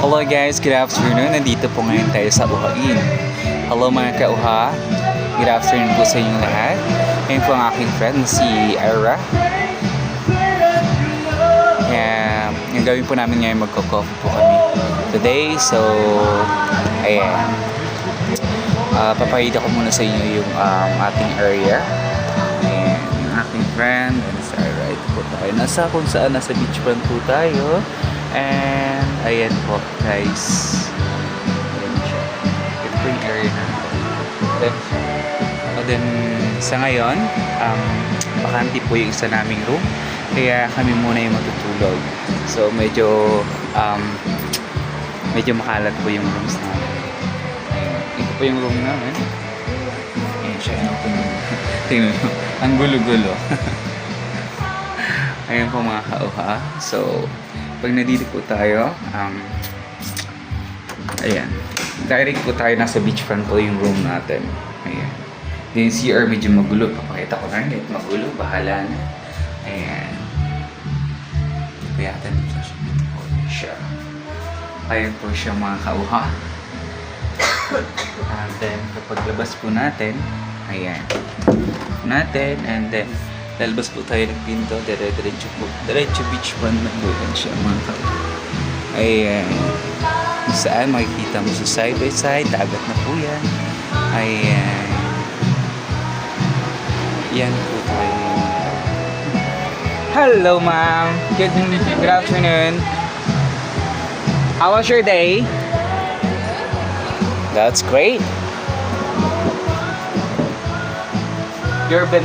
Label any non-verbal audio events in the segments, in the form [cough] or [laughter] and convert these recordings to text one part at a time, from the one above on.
Hello guys, good afternoon. Nandito po ngayon tayo sa Uhain. Hello mga kauha. Good afternoon po sa inyong lahat. Ngayon po ang aking friend na si Ira. Kaya, yung gawin po namin ngayon magko-coffee po kami today. So, ayan. Uh, papakita ko muna sa inyo yung um, ating area. Ayan, yung aking friend. And sa right po tayo. Nasa kung saan, nasa beachfront po tayo. And, ayan po, guys. Ayan siya. Ito po. Then, then, sa ngayon, um, bakante po yung isa naming room. Kaya kami muna yung matutulog. So, medyo, um, medyo makalat po yung rooms namin. Ito po yung room namin. Ayan siya. [laughs] Tingnan mo. Ang gulo-gulo. [laughs] Ayan po mga kauha. So, pag nandito po tayo, um, ayan. Direct po tayo nasa beachfront po yung room natin. Ayan. Then CR medyo magulo. Papakita ko na rin. Magulo. Bahala na. Ayan. Kaya flash po siya. Ayan po siya mga kauha. [coughs] And then, kapag labas po natin, ayan. Natin, and then, lalabas po tayo ng pinto, dire-diretso po. Diretso beachfront na po yan siya mga kauha. Ayan. Kung saan makikita mo sa side by side, dagat na po yan. Ayan. Yan po tayo. Hello, ma'am. Good, good afternoon. How was your day? That's great. You've been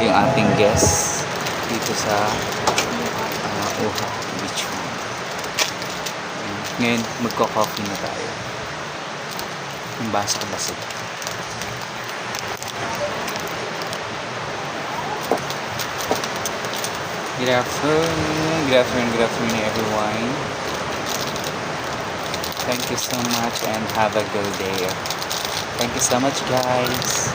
yung ating guest dito sa uh, Oha Beach. Ngayon, magko-coffee na tayo. Yung basa-basa. Good afternoon, good afternoon, good afternoon everyone. Thank you so much and have a good day. Thank you so much guys.